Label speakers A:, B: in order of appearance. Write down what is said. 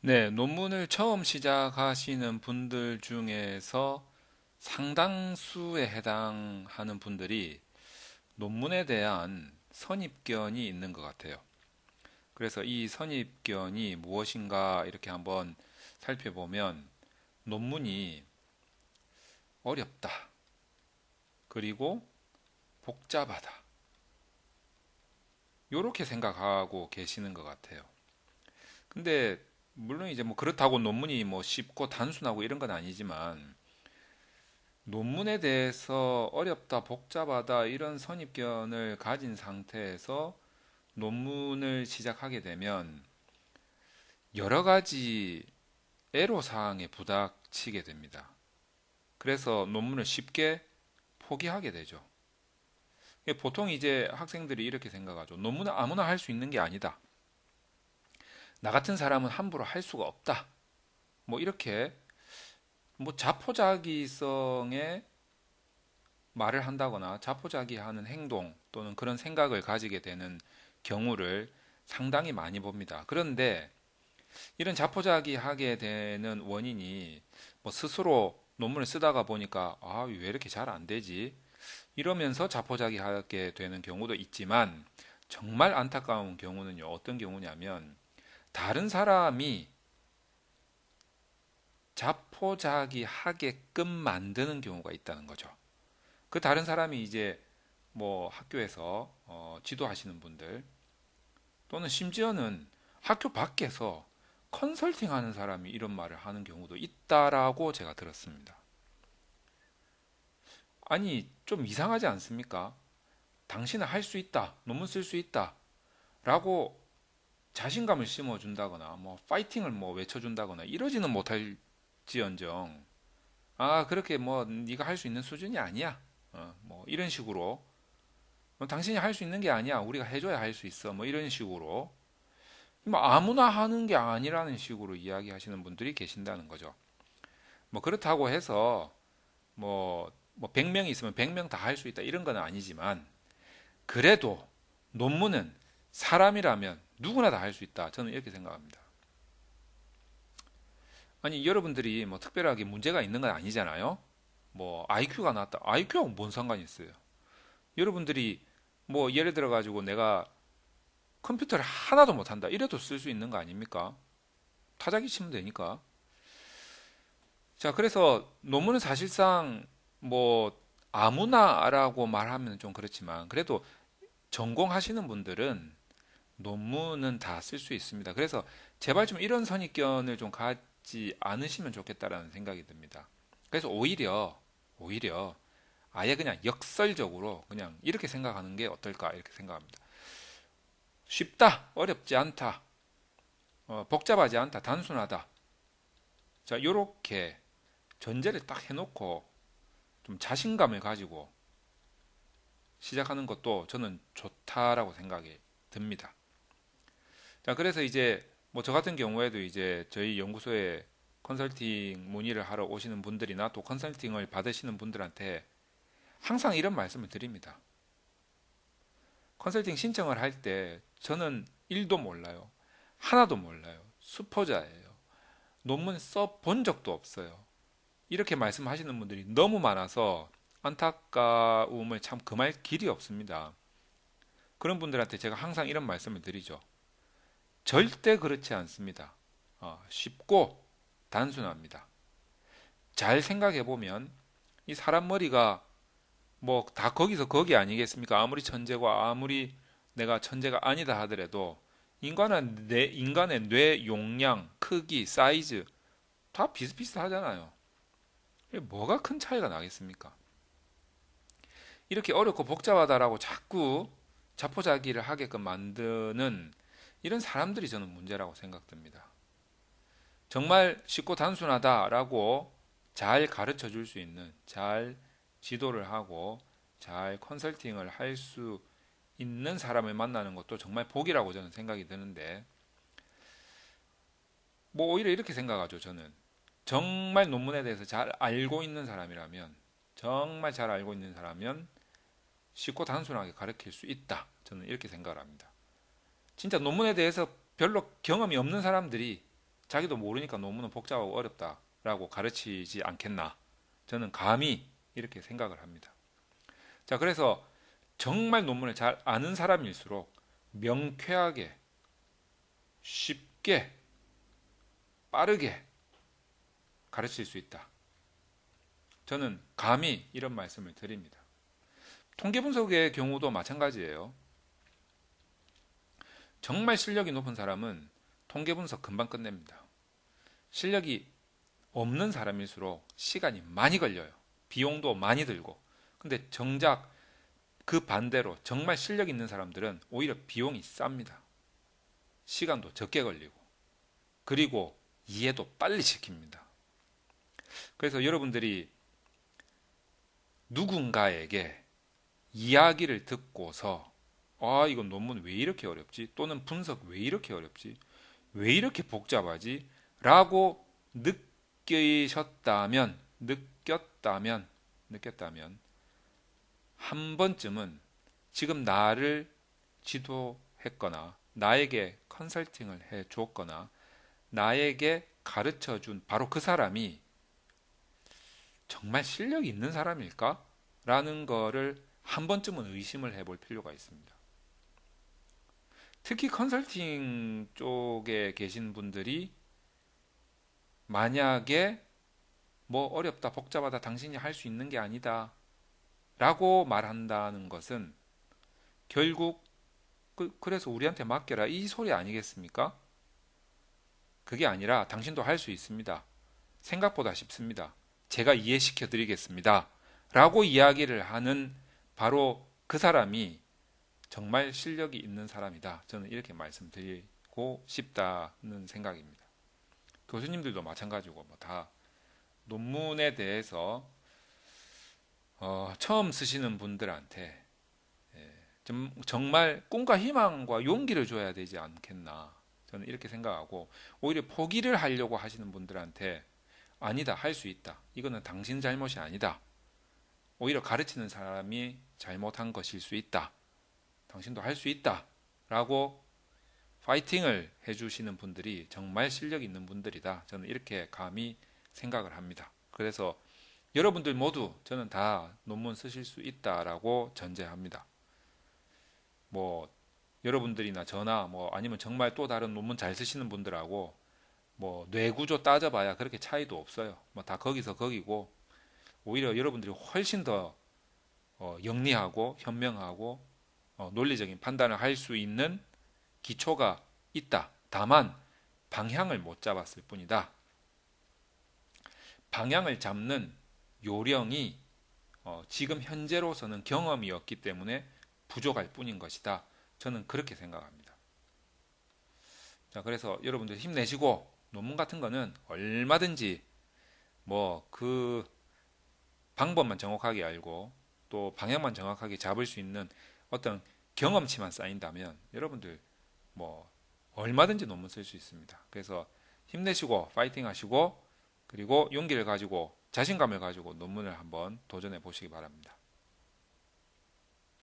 A: 네, 논문을 처음 시작하시는 분들 중에서 상당수에 해당하는 분들이 논문에 대한 선입견이 있는 것 같아요. 그래서 이 선입견이 무엇인가 이렇게 한번 살펴보면 논문이 어렵다. 그리고 복잡하다. 이렇게 생각하고 계시는 것 같아요. 근데 물론 이제 뭐 그렇다고 논문이 뭐 쉽고 단순하고 이런 건 아니지만 논문에 대해서 어렵다, 복잡하다 이런 선입견을 가진 상태에서 논문을 시작하게 되면 여러 가지 애로사항에 부닥치게 됩니다. 그래서 논문을 쉽게 포기하게 되죠. 보통 이제 학생들이 이렇게 생각하죠. 논문은 아무나 할 수 있는 게 아니다. 나 같은 사람은 함부로 할 수가 없다. 뭐 이렇게 뭐 자포자기성의 말을 한다거나 자포자기하는 행동 또는 그런 생각을 가지게 되는 경우를 상당히 많이 봅니다. 그런데 이런 자포자기하게 되는 원인이 뭐 스스로 논문을 쓰다가 보니까 아, 왜 이렇게 잘 안 되지? 이러면서 자포자기하게 되는 경우도 있지만 정말 안타까운 경우는요. 어떤 경우냐면 다른 사람이 자포자기 하게끔 만드는 경우가 있다는 거죠. 그 다른 사람이 이제 뭐 학교에서 어, 지도하시는 분들 또는 심지어는 학교 밖에서 컨설팅 하는 사람이 이런 말을 하는 경우도 있다라고 제가 들었습니다. 아니, 좀 이상하지 않습니까? 당신은 할 수 있다, 논문 쓸 수 있다, 라고 자신감을 심어준다거나, 뭐, 파이팅을 뭐 외쳐준다거나, 이러지는 못할지언정, 아, 그렇게 뭐, 네가 할 수 있는 수준이 아니야. 어, 뭐, 이런 식으로, 뭐, 당신이 할 수 있는 게 아니야. 우리가 해줘야 할 수 있어. 뭐, 이런 식으로, 뭐, 아무나 하는 게 아니라는 식으로 이야기하시는 분들이 계신다는 거죠. 뭐, 그렇다고 해서, 뭐, 뭐 100명이 있으면 100명 다 할 수 있다 이런 건 아니지만 그래도 논문은 사람이라면 누구나 다 할 수 있다. 저는 이렇게 생각합니다. 아니 여러분들이 뭐 특별하게 문제가 있는 건 아니잖아요. 뭐 IQ가 낮다. IQ하고 뭔 상관이 있어요? 여러분들이 뭐 예를 들어 가지고 내가 컴퓨터를 하나도 못 한다. 이래도 쓸 수 있는 거 아닙니까? 타자기 치면 되니까. 자, 그래서 논문은 사실상 뭐 아무나라고 말하면 좀 그렇지만 그래도 전공하시는 분들은 논문은 다 쓸 수 있습니다. 그래서 제발 좀 이런 선입견을 좀 갖지 않으시면 좋겠다라는 생각이 듭니다. 그래서 오히려 오히려 아예 그냥 역설적으로 그냥 이렇게 생각하는 게 어떨까 이렇게 생각합니다. 쉽다, 어렵지 않다, 어, 복잡하지 않다, 단순하다. 자, 요렇게 전제를 딱 해놓고 좀 자신감을 가지고 시작하는 것도 저는 좋다라고 생각이 듭니다. 자, 그래서 이제 뭐 저 같은 경우에도 이제 저희 연구소에 컨설팅 문의를 하러 오시는 분들이나 또 컨설팅을 받으시는 분들한테 항상 이런 말씀을 드립니다. 컨설팅 신청을 할 때 저는 1도 몰라요. 하나도 몰라요. 수포자예요. 논문 써 본 적도 없어요. 이렇게 말씀하시는 분들이 너무 많아서 안타까움을 참 금할 길이 없습니다. 그런 분들한테 제가 항상 이런 말씀을 드리죠. 절대 그렇지 않습니다. 어, 쉽고 단순합니다. 잘 생각해 보면 이 사람 머리가 뭐 다 거기서 거기 아니겠습니까? 아무리 천재고 아무리 내가 천재가 아니다 하더라도 인간은 내 인간의 뇌 용량, 크기, 사이즈 다 비슷비슷하잖아요. 뭐가 큰 차이가 나겠습니까? 이렇게 어렵고 복잡하다라고 자꾸 자포자기를 하게끔 만드는 이런 사람들이 저는 문제라고 생각됩니다. 정말 쉽고 단순하다라고 잘 가르쳐 줄 수 있는, 잘 지도를 하고, 잘 컨설팅을 할 수 있는 사람을 만나는 것도 정말 복이라고 저는 생각이 드는데, 뭐 오히려 이렇게 생각하죠, 저는. 정말 논문에 대해서 잘 알고 있는 사람이라면 정말 잘 알고 있는 사람이면 쉽고 단순하게 가르칠 수 있다. 저는 이렇게 생각을 합니다. 진짜 논문에 대해서 별로 경험이 없는 사람들이 자기도 모르니까 논문은 복잡하고 어렵다라고 가르치지 않겠나. 저는 감히 이렇게 생각을 합니다. 자, 그래서 정말 논문을 잘 아는 사람일수록 명쾌하게, 쉽게, 빠르게 가르칠 수 있다. 저는 감히 이런 말씀을 드립니다. 통계 분석의 경우도 마찬가지예요. 정말 실력이 높은 사람은 통계 분석 금방 끝냅니다. 실력이 없는 사람일수록 시간이 많이 걸려요. 비용도 많이 들고. 근데 정작 그 반대로 정말 실력 있는 사람들은 오히려 비용이 쌉니다. 시간도 적게 걸리고. 그리고 이해도 빨리 시킵니다. 그래서 여러분들이 누군가에게 이야기를 듣고서 아, 이건 논문 왜 이렇게 어렵지? 또는 분석 왜 이렇게 어렵지? 왜 이렇게 복잡하지? 라고 느끼셨다면, 느꼈다면, 느꼈다면, 한 번쯤은 지금 나를 지도했거나, 나에게 컨설팅을 해 줬거나, 나에게 가르쳐 준 바로 그 사람이 정말 실력이 있는 사람일까? 라는 거를 한 번쯤은 의심을 해볼 필요가 있습니다. 특히 컨설팅 쪽에 계신 분들이 만약에 뭐 어렵다, 복잡하다, 당신이 할 수 있는 게 아니다 라고 말한다는 것은 결국 그, 래서 우리한테 맡겨라 이 소리 아니겠습니까? 그게 아니라 당신도 할 수 있습니다. 생각보다 쉽습니다. 제가 이해시켜 드리겠습니다. 라고 이야기를 하는 바로 그 사람이 정말 실력이 있는 사람이다. 저는 이렇게 말씀드리고 싶다는 생각입니다. 교수님들도 마찬가지고 뭐 다 논문에 대해서 어, 처음 쓰시는 분들한테 예, 좀, 정말 꿈과 희망과 용기를 줘야 되지 않겠나 저는 이렇게 생각하고 오히려 포기를 하려고 하시는 분들한테 아니다 할 수 있다 이거는 당신 잘못이 아니다 오히려 가르치는 사람이 잘못한 것일 수 있다 당신도 할 수 있다. 라고 파이팅을 해주시는 분들이 정말 실력 있는 분들이다. 저는 이렇게 감히 생각을 합니다. 그래서 여러분들 모두 저는 다 논문 쓰실 수 있다라고 전제합니다. 뭐 여러분들이나 저나 뭐 아니면 정말 또 다른 논문 잘 쓰시는 분들하고 뭐 뇌구조 따져봐야 그렇게 차이도 없어요. 뭐 다 거기서 거기고 오히려 여러분들이 훨씬 더 어, 영리하고 현명하고 어, 논리적인 판단을 할 수 있는 기초가 있다. 다만 방향을 못 잡았을 뿐이다. 방향을 잡는 요령이 어, 지금 현재로서는 경험이 없기 때문에 부족할 뿐인 것이다. 저는 그렇게 생각합니다. 자, 그래서 여러분들 힘내시고 논문 같은 거는 얼마든지 뭐 그 방법만 정확하게 알고 또 방향만 정확하게 잡을 수 있는 어떤 경험치만 쌓인다면 여러분들 뭐 얼마든지 논문 쓸 수 있습니다. 그래서 힘내시고 파이팅 하시고 그리고 용기를 가지고 자신감을 가지고 논문을 한번 도전해 보시기 바랍니다.